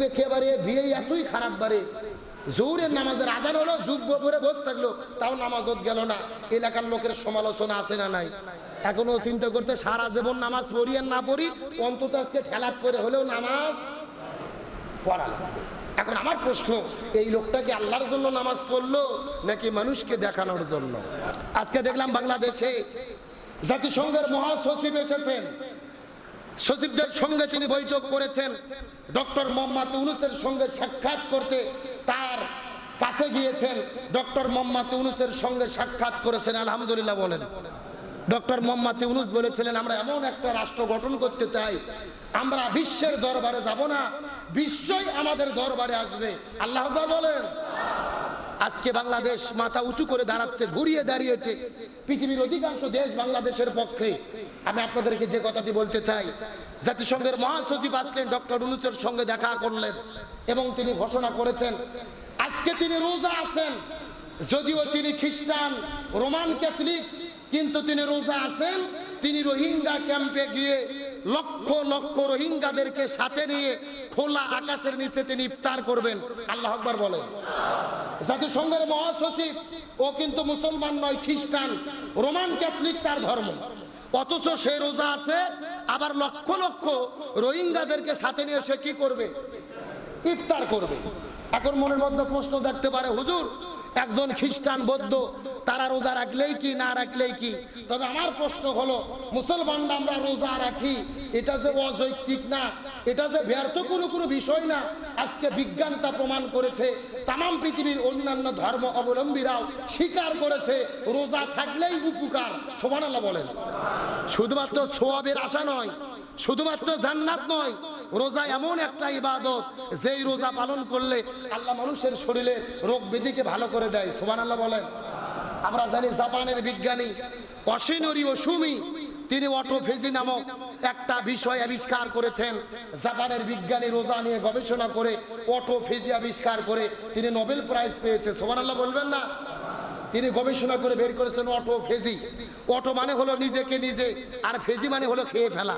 বলবে কে বারে বিয়ে এতই খারাপ বারে। জোরের নামাজের আজান হলো, যুগ করে বসে থাকল, তাও নামাজ গেল না। এলাকার লোকের সমালোচনা আছে না নাই? এখনও চিন্তা করতে সারা জীবন নামাজ পড়ি আর না পড়ি, অন্তত আজকে ঠেলাত করে হলেও নামাজ পড়া এখন আমার প্রশ্ন, এই লোকটা কি আল্লাহর জন্য নামাজ পড়ল নাকি মানুষকে দেখানোর জন্য? আজকে দেখলাম বাংলাদেশে জাতিসংঘের মহাসচিব এসেছেন। সচিবদের সঙ্গে তিনি বৈঠক করেছেন। ডক্টর মোহাম্মদ ইউনুসের সঙ্গে সাক্ষাৎ করতে তার কাছে গিয়েছেন। ডক্টর মোহাম্মদ ইউনুসের সঙ্গে সাক্ষাৎ করেছেন। আলহামদুলিল্লাহ বলেন। ডক্টর মোহাম্মদ ইউনুস বলেছিলেন, আমরা এমন একটা রাষ্ট্র গঠন করতে চাই। আমরা বিশ্বের দরবারে যাব না। বিশ্বই আমাদের দরবারে আসবে। আল্লাহ বলেন। আজকে বাংলাদেশ মাথা উঁচু করে দাঁড়াচ্ছে, ঘুরিয়ে দাঁড়িয়েছে। পৃথিবীর অধিকাংশ দেশ বাংলাদেশের পক্ষে। আমি আপনাদেরকে যে কথাটি বলতে চাই, জাতিসংঘের মহাসচিব আসলেন ডক্টর ইউনুসের সঙ্গে দেখা করলেন এবং তিনি ঘোষণা করেছেন, আজকে তিনি রোজা আছেন। যদিও তিনি খ্রিস্টান, রোমান ক্যাথলিক, কিন্তু তিনি রোজা আছেন। তিনি রোহিঙ্গা ক্যাম্পে গিয়ে লক্ষ লক্ষ রোহিঙ্গাদেরকে সাথে নিয়ে খোলা আকাশের নিচে তিনি ইফতার করবেন। আল্লাহ আকবার বলেন। জাতিসংঘের মহাসচিব, ও কিন্তু মুসলমান নয়, খ্রিস্টান, রোমান ক্যাথলিক তার ধর্ম। অথচ সে রোজা আছে, আবার লক্ষ লক্ষ রোহিঙ্গাদেরকে সাথে নিয়ে সে কি করবে? ইফতার করবে। এখন মনের মধ্যে প্রশ্ন দেখতে পারে, হুজুর, একজন খ্রিস্টান বৌদ্ধ তারা রোজা রাখলেই কি, না রাখলেই কি? তবে আমার প্রশ্ন হলো, মুসলমানরা আমরা রোজা রাখি, এটা যে অযৌক্তিক না, এটা যে ব্যর্থ কোনো কোনো বিষয় না। আজকে বিজ্ঞান তা প্রমাণ করেছে তাম পৃথিবীর অন্যান্য ধর্ম অবলম্বীরাও স্বীকার করেছে, রোজা থাকলেই উপকার। সোমান আল্লাহ বলেন। শুধুমাত্র সোয়াবের আশা নয়, শুধুমাত্র জান্নাত নয়, রোজা এমন একটা ইবাদত, যেই রোজা পালন করলে আল্লাহ মানুষের শরীরে রোগ ব্যাধিকে ভালো করে দেয়। সোমান আল্লাহ বলেন। আমরা জানি জাপানের বিজ্ঞানী অসিনরি সুমি তিনি অটোফেজি নামক একটা বিষয় আবিষ্কার করেছেন। জাপানের বিজ্ঞানী রোজা নিয়ে গবেষণা করে অটোফেজি আবিষ্কার করে তিনি নোবেল প্রাইজ পেয়েছে। সোমান আল্লাহ বলবেন না? তিনি গবেষণা করে বের করেছেন অটো ফেজি অটো মানে হলো নিজেকে নিজে, আর ফেজি মানে হলো খেয়ে ফেলা।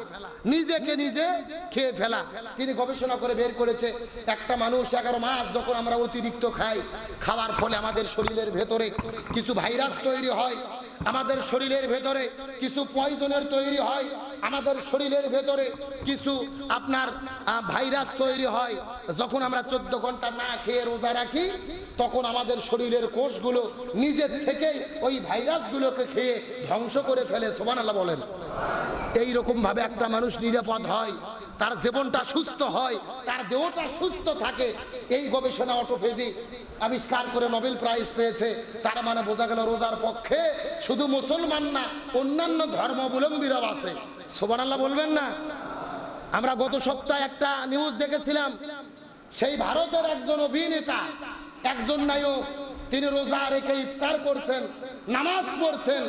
নিজেকে নিজে খেয়ে ফেলা। তিনি গবেষণা করে বের করেছে, একটা মানুষ এগারো মাস যখন আমরা অতিরিক্ত খাই, খাওয়ার ফলে আমাদের শরীরের ভেতরে কিছু ভাইরাস তৈরি হয়, আমাদের শরীরের ভেতরে কিছু পয়জনের তৈরি হয়, আমাদের শরীরের ভেতরে কিছু আপনার ভাইরাস তৈরি হয়। যখন আমরা চোদ্দ ঘণ্টা না খেয়ে রোজা রাখি, তখন আমাদের শরীরের কোষগুলো নিজের থেকেই ওই ভাইরাসগুলোকে খেয়ে ধ্বংস করে ফেলে সোমান আল্লাহ বলেন। এই রকম ভাবে একটা মানুষ নিরাপদ হয়, তার জীবনটা সুস্থ হয়, তার দেহটা সুস্থ থাকে। এই গবেষণা অটোফেজি আবিষ্কার করে নোবেল প্রাইজ পেয়েছে। তার মানে বোঝা গেল রোজার পক্ষে শুধু মুসলমান না, অন্যান্য ধর্মাবলম্বীরাও আছে। সোবান আল্লাহ বলবেন না? আমরা গত সপ্তাহে একটা নিউজ দেখেছিলাম। সেই ভারতের একজন অভিনেতা, একজন নায়ক তিনি রোজা রেখে ইফতার করছেন, নামাজ পড়ছেন।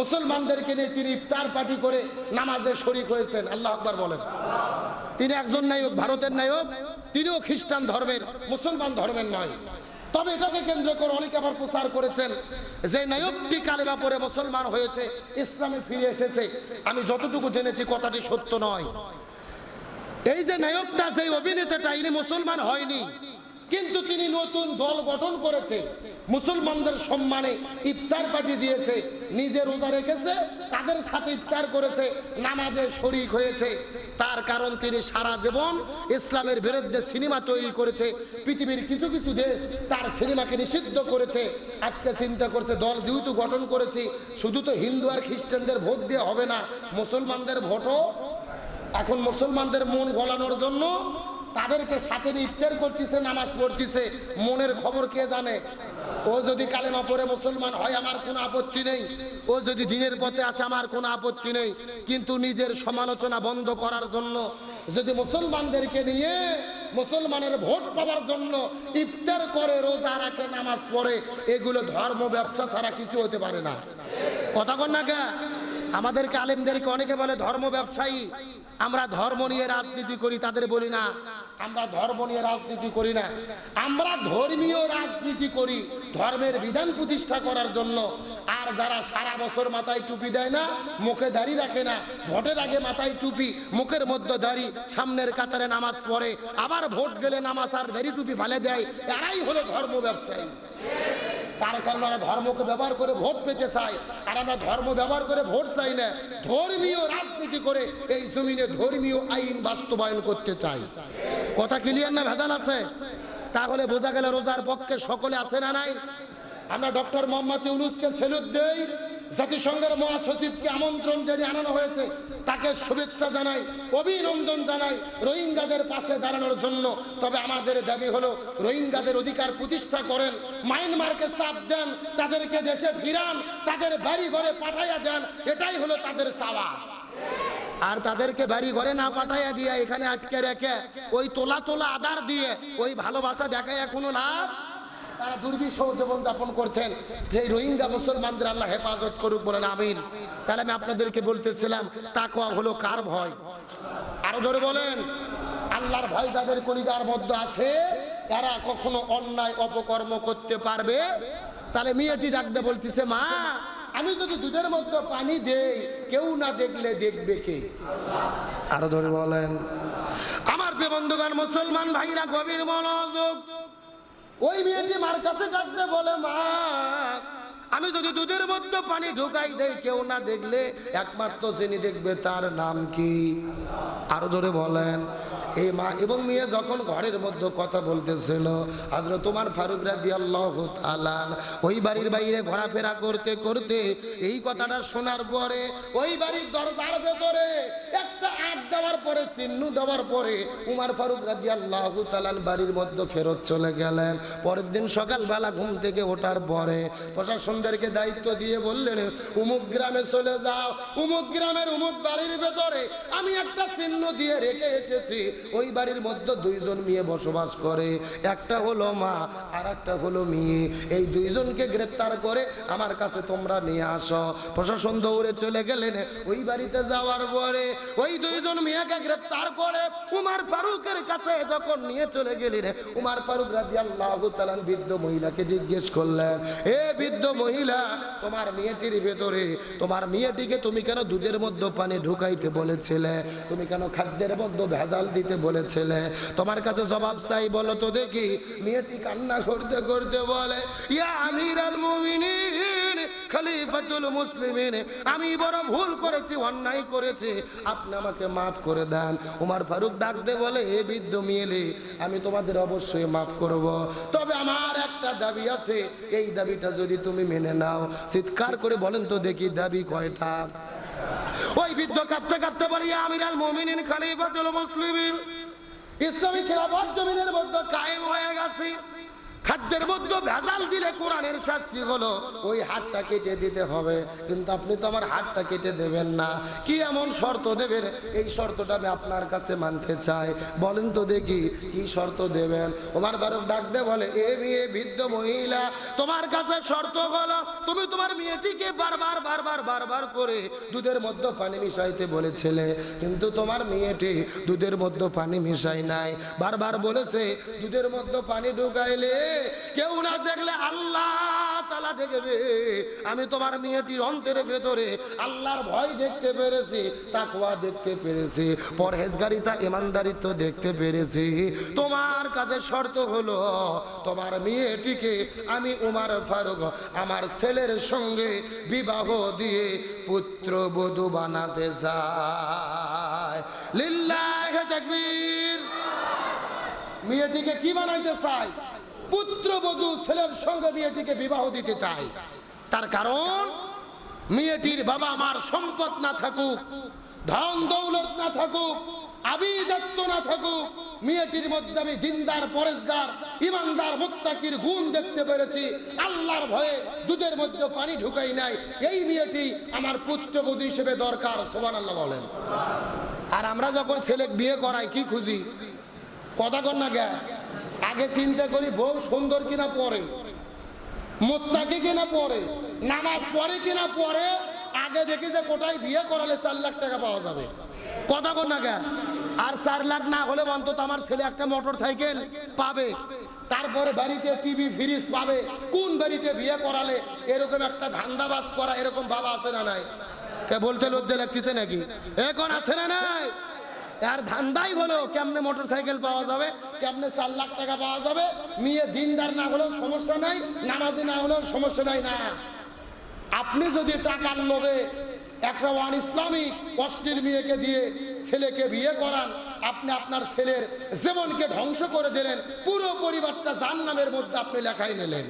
মুসলমানদেরকে নিয়ে তিনি ইফতার পার্টি করে নামাজে শরিক হয়েছেন। আল্লাহ আকবার বলেন। তিনি একজন নায়ক, ভারতের নায়ক। তিনিও খ্রিস্টান ধর্মের, মুসলমান ধর্মের নয়। তবে এটাকে কেন্দ্র করে অনেকে আবার প্রচার করেছেন যে নায়কটি কালেমা পরে মুসলমান হয়েছে, ইসলামে ফিরে এসেছে। আমি যতটুকু জেনেছি কথাটি সত্য নয়। এই যে নায়কটা যে অভিনেতাটা, ইনি মুসলমান হয়নি। কিন্তু তিনি নতুন দল গঠন করেছে। মুসলমানদের সম্মানে ইফতার পার্টি দিয়েছে, নিজে রোজা রেখেছে, তাদের সাথে ইফতার করেছে, নামাজে শরিক হয়েছে। তার কারণ তিনি সারা জীবন ইসলামের বিরুদ্ধে সিনেমা তৈরি করেছে। পৃথিবীর কিছু কিছু দেশ তার সিনেমাকে নিষিদ্ধ করেছে। আজকে চিন্তা করছে, দল যেহেতু গঠন করেছি, শুধু তো হিন্দু আর খ্রিস্টানদের ভোট দিয়ে হবে না, মুসলমানদের ভোটও এখন মুসলমানদের মন গলানোর জন্য তাদেরকে সাথে ইফতার করতেছে, নামাজ পড়তেছে। মনের খবর কে জানে? ও যদি কালেমা পড়ে মুসলমান হয়, আমার কোনো আপত্তি নেই। ও যদি দিনের পথে আসে, আমার কোনো আপত্তি নেই। কিন্তু নিজের সমালোচনা বন্ধ করার জন্য, যদি মুসলমানদেরকে নিয়ে মুসলমানের ভোট পাওয়ার জন্য ইফতার করে, রোজা রাখে, নামাজ পড়ে, এগুলো ধর্ম ব্যবসা ছাড়া কিছু হতে পারে না। কথা কন না কে? আমাদেরকে আলেমদেরকে অনেকে বলে ধর্ম ব্যবসায়ী। আমরা ধর্ম নিয়ে রাজনীতি করি, তাদের বলি না। আমরা ধর্ম নিয়ে রাজনীতি করি না। আমরা ধর্মীয় রাজনীতি করি, ধর্মের বিধান প্রতিষ্ঠা করার জন্য। আর যারা সারা বছর মাথায় টুপি দেয় না, মুখে দাড়ি রাখে না, ভোটের আগে মাথায় টুপি, মুখের মধ্যে দাড়ি, সামনের কাতারে নামাজ পড়ে, আবার ভোট গেলে নামাজ আর দাড়ি টুপি ফালে দেয়, এরাই হলো ধর্ম ব্যবসায়ী। তার কারণে আমরা ধর্মকে ব্যবহার করে ভোট পেতে চাই। আর আমরা ধর্ম ব্যবহার করে ভোট চাই না, ধর্মীয় রাজনীতি করে এই জমিনে ধর্মীয় আইন বাস্তবায়ন করতে চাই। কথা ক্লিয়ার না ভেজাল আছে? তাহলে বোঝা গেল রোজার পক্ষে সকলে আছে না নাই? আমরা ডক্টর মোহাম্মদ ইউনুসকে সেলুট দেই জাতিসংঘের মহাসচিবকে আমন্ত্রণ জানিয়ে আনানো হয়েছে। তাকে শুভেচ্ছা জানাই, অভিনন্দন জানাই রোহিঙ্গাদের পাশে দাঁড়ানোর জন্য। তবে আমাদের দাবি হলো, রোহিঙ্গাদের অধিকার প্রতিষ্ঠা করেন, মায়ানমারকে চাপ দেন, তাদেরকে দেশে ফিরান, তাদের বাড়ি ঘরে পাঠাইয়া দেন, এটাই হলো তাদের চাওয়া। আর তাদেরকে বাড়ি ঘরে না পাঠাইয়া দিয়ে এখানে আটকে রেখে ওই তোলা তোলা আদার দিয়ে ওই ভালোবাসা দেখায় এখনও লাভ তারা দুর্বিষহ জীবন যাপন করছেন। যে রোহিঙ্গা মুসলমানদের আল্লাহ হেফাজত করুক বলেন, আমিন। তাহলে আমি আপনাদেরকে বলতেছিলাম, তাকওয়া হলো কার ভয়? আরও জোরে বলেন, আল্লাহর ভয় যাদের কলিজার মধ্যে আছে, তারা কখনো অন্যায় অপকর্ম করতে পারবে। তাহলে মেয়েটি ডাকতে বলতেছে, মা, আমি যদি দুধের মধ্যে পানি দেই, কেউ না দেখলে দেখবে কে? আরও ধরে বলেন, আমার প্রিয় বন্ধুগণ, মুসলমান ভাইরা, গভীর মনোযোগ ওই মেয়েটি মার কাছে ডাকতে বলে মা আমি যদি দুধের মধ্যে পানি ঢুকাই দেই, কেউ না দেখলে একমাত্র যিনি দেখবে তার নাম কি? আরও জোরে বলেন। এই মা এবং মেয়ে যখন ঘরের মধ্যে কথা বলতেছিল আদর তোমার ফারুক রাদি আল্লাহ ওই বাড়ির বাইরে ঘোরাফেরা করতে করতে এই কথাটা শোনার পরে ওই বাড়ির দরজার ভেতরে একটা আট দেওয়ার পরে, চিহ্ন দেওয়ার পরে উমার ফারুক রাদি আল্লাহ তালান বাড়ির মধ্যে ফেরত চলে গেলেন। পরের দিন সকালবেলা ঘুম থেকে ওঠার পরে প্রশাসনদেরকে দায়িত্ব দিয়ে বললেন, উমুক গ্রামে চলে যাও, উমুক গ্রামের উমুক বাড়ির ভেতরে আমি একটা চিহ্ন দিয়ে রেখে এসেছি। ওই বাড়ির মধ্যে দুইজন মেয়ে বসবাস করে, একটা হলো মা আর একটা হলো মেয়ে। এই দুইজনকে গ্রেপ্তার করে আমার কাছে তোমরা নিয়ে আসো। প্রশাসন দৌড়ে চলে গেলেন। ওই বাড়িতে যাওয়ার পরে ওই দুইজন মেয়েকে গ্রেপ্তার করে উমার ফারুকের কাছে যখন নিয়ে চলে গেলেন, উমার ফারুক রাজি আল্লাহ বৃদ্ধ মহিলাকে জিজ্ঞেস করলেন, এ বৃদ্ধ মহিলা তোমার মেয়েটির ভেতরে, তোমার মেয়েটিকে তুমি কেন দুধের মধ্যে পানি ঢুকাইতে বলেছিলে? তুমি কেন খাদ্যের মধ্যে ভেজাল দিতে বলেছিলে? তোমার কাছে জবাব চাই, বলো তো দেখি, মেয়েটি কান্না করতে করতে বলে, ইয়া আমির আল মুমিনিন! খলিফাতুল মুসলিমিন, আমি বড় ভুল করেছি, অন্যায় করেছি। আপনি আমাকে মাফ করে দেন। উমার ফারুক ডাকতে বলে, এ বৃদ্ধ মিলে, আমি তোমাদের অবশ্যই মাফ করব। তবে আমার একটা দাবি আছে। এই দাবিটা যদি তুমি মেনে নাও, চিৎকার করে বলেন তো দেখি দাবি কয়টা। ওই বৃদ্ধ কাঁপতে কাঁপতে বলি আমির আল মুমিনিন, খলিফাতুল মুসলিমিন, ইসলামী খেলাফত জমিনের মধ্যে কায়েম হয়ে গেছে। খাদ্যের মধ্যে ভেজাল দিলে কোরআনের শাস্তি হলো, ওই হাতটা কেটে দিতে হবে। কিন্তু আপনি তো আমার হাতটা কেটে দেবেন না। কি এমন শর্ত দেবেন? এই শর্তটা আমি আপনার কাছে মানতে চাই। বলেন তো দেখি, কি শর্ত দেবেন? ওমার ডাক দে বলে, এ মেয়ে, বৃদ্ধ মহিলা, তোমার কাছে শর্ত হলো, তুমি তোমার মেয়েটিকে বারবার বারবার বারবার করে দুধের মধ্যে পানি মিশাইতে বলেছিলে। কিন্তু তোমার মেয়েটি দুধের মধ্যে পানি মিশাই নাই। বারবার বলেছে, দুধের মধ্যে পানি ঢুকাইলে কেউ না দেখলে আল্লাহ তালা দেখবে। আমি তোমার মেয়েটির অন্তরের ভেতরে আল্লাহর ভয় দেখতে পেরেছি তাকুয়া দেখতে পেরেছি, পরহেজগারিতা ইমানদারিত্ব দেখতে পেরেছি। তোমার কাছে শর্ত হলো, তোমার মেয়েটিকে আমি উমার ফারুক, আমার ছেলের সঙ্গে বিবাহ দিয়ে পুত্র বধূ বানাতে চাই। লিল্লাহ তাকবীর। মেয়েটিকে কি বানাইতে চাই? পুত্রবধূ ছেলের সঙ্গে মেয়েটিকে বিবাহ দিতে চাই তার কারণ, মেয়েটির বাবা মার সম্পদ না থাকুক, ধন দৌলত না থাকুক আবিদত্ব না থাকুক, মেয়েটির মধ্যে আমি দিনদার পরেশগার, ইমানদার মুত্তাকির গুণ দেখতে পেরেছি। আল্লাহর ভয়ে দুধের মধ্যে পানি ঢুকাই নাই। এই মেয়েটি আমার পুত্রবধূ হিসেবে দরকার সোমান আল্লাহ বলেন। আর আমরা যখন ছেলে বিয়ে করাই, কি খুঁজি? কথা কর না গে আগে চিন্তা করি বউ সুন্দর কিনা পরে, মোত্তাকি কিনা পরে, নামাজ পড়ে কিনা পরে, আগে দেখি যে কোটায় বিয়ে করালে চার লাখ টাকা পাওয়া যাবে। কথা কোন না কেন? আর চার লাখ না হলে অন্তত আমার ছেলে একটা মোটর সাইকেল পাবে, তারপরে বাড়িতে টিভি, ফ্রিজ পাবে, কোন বাড়িতে বিয়ে করালে এরকম একটা ধান্দাবাজ করা এরকম বাবা আছে না নাই? বলতে লজ্জা লাগতেছে নাকি? এখন আছে না নাই? আর ধান্দাই হলো কেমনে মোটর সাইকেল পাওয়া যাবে, কেমনে চার লাখ টাকা পাওয়া যাবে? মেয়ে দিনদার না হলেও সমস্যা নাই, নামাজি না হলেও সমস্যা নাই না। আপনি যদি টাকার লোভে একটা ওয়ান ইসলামিক অশ্লীল মেয়েকে দিয়ে ছেলেকে বিয়ে করান, আপনি আপনার ছেলের জীবনকে ধ্বংস করে দিলেন, পুরো পরিবারটা জাহান্নামের মধ্যে আপনি লেখাই নিলেন।